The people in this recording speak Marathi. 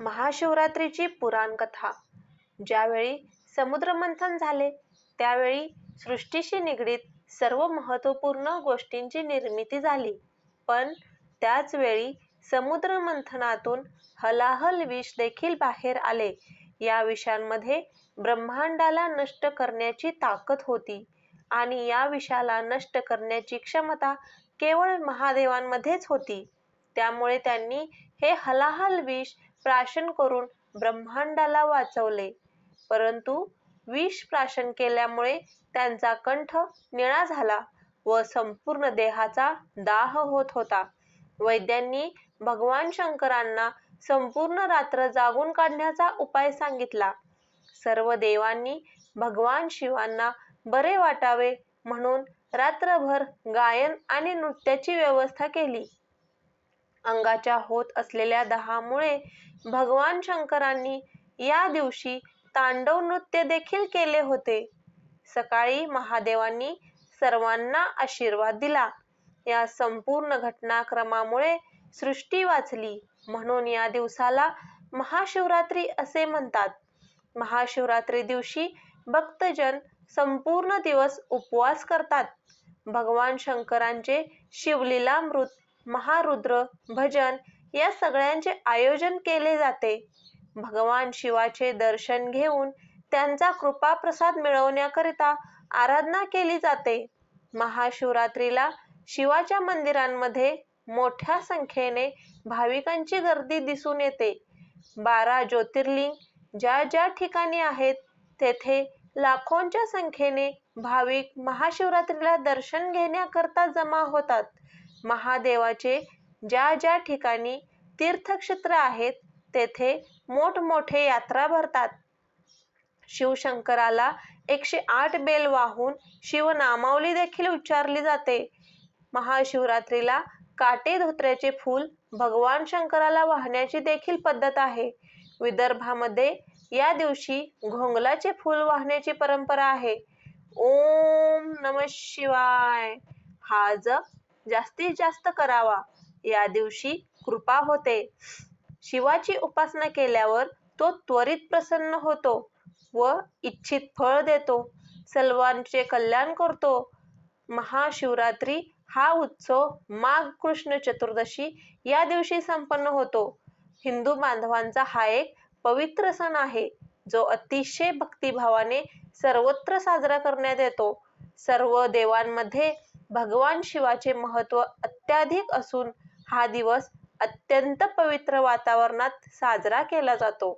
महाशिवरात्रीची पुराणकथा ज्यावेळी समुद्रमंथन झाले त्यावेळी सृष्टीशी निगडीत सर्व महत्त्वपूर्ण गोष्टींची निर्मिती झाली. पण त्याच वेळी समुद्रमंथनातून हलाहल विष देखील बाहेर आले. या विषांमध्ये ब्रह्मांडाला नष्ट करण्याची ताकद होती आणि या विषाला नष्ट करण्याची क्षमता केवळ महादेवांमध्येच होती. त्यामुळे त्यांनी हे हलाहल विष प्राशन करून ब्रह्मांडाला वाचवले. परंतु विष प्राशन केल्यामुळे त्यांचा कंठ निळा झाला व संपूर्ण देहाचा दाह होत होता. वैद्यांनी भगवान शंकरांना संपूर्ण रात्र जागून काढण्याचा उपाय सांगितला. सर्व देवांनी भगवान शिवांना बरे वाटावे म्हणून रात्रभर गायन आणि नृत्याची व्यवस्था केली. अंगाच्या होत असलेल्या दहामुळे भगवान शंकरांनी या दिवशी तांडव नृत्य देखील केले होते. सकाळी महादेवांनी सर्वांना आशीर्वाद दिला. या संपूर्ण घटनाक्रमामुळे सृष्टी वाचली. म्हणून या दिवसाला महाशिवरात्री असे म्हणतात. महाशिवरात्री दिवशी भक्तजन संपूर्ण दिवस उपवास करतात. भगवान शंकरांचे शिवलीला मृत महारुद्र भजन या सगळ्यांचे आयोजन केले जाते. भगवान शिवाचे दर्शन घेऊन त्यांचा कृपाप्रसाद मिळवण्याकरिता आराधना केली जाते. महाशिवरात्रीला शिवाच्या मंदिरांमध्ये मोठ्या संख्येने भाविकांची गर्दी दिसून येते. बारा ज्योतिर्लिंग ज्या ज्या ठिकाणी आहेत तेथे लाखोंच्या संख्येने भाविक महाशिवरात्रीला दर्शन घेण्याकरता जमा होतात. महादेवाचे ज्या ज्या ठिकाणी तीर्थक्षेत्र आहेत तेथे मोठमोठे यात्रा भरतात. शिवशंकराला एकशे आठ बेल वाहून शिवनामावली देखील उच्चारली जाते. महाशिवरात्रीला काटे धोत्र्याचे फूल भगवान शंकराला वाहण्याची देखील पद्धत आहे. विदर्भामध्ये या दिवशी घोंगलाचे फूल वाहण्याची परंपरा आहे. ओम नम शिवाय. हा जप जास्तीत जास्त करावा. या दिवशी कृपा होते. शिवाची उपासना केल्यावर तो त्वरित प्रसन्न होतो व इच्छित फळ देतो. सर्वांचे कल्याण करतो. महाशिवरात्री हा उत्सव माघ कृष्ण चतुर्दशी या दिवशी संपन्न होतो. हिंदू बांधवांचा हा एक पवित्र सण आहे जो अतिशय भक्तिभावाने सर्वत्र साजरा करण्यात येतो. सर्व देवांमध्ये भगवान शिवाचे महत्त्व अत्याधिक असून हा दिवस अत्यंत पवित्र वातावरणात साजरा केला जातो.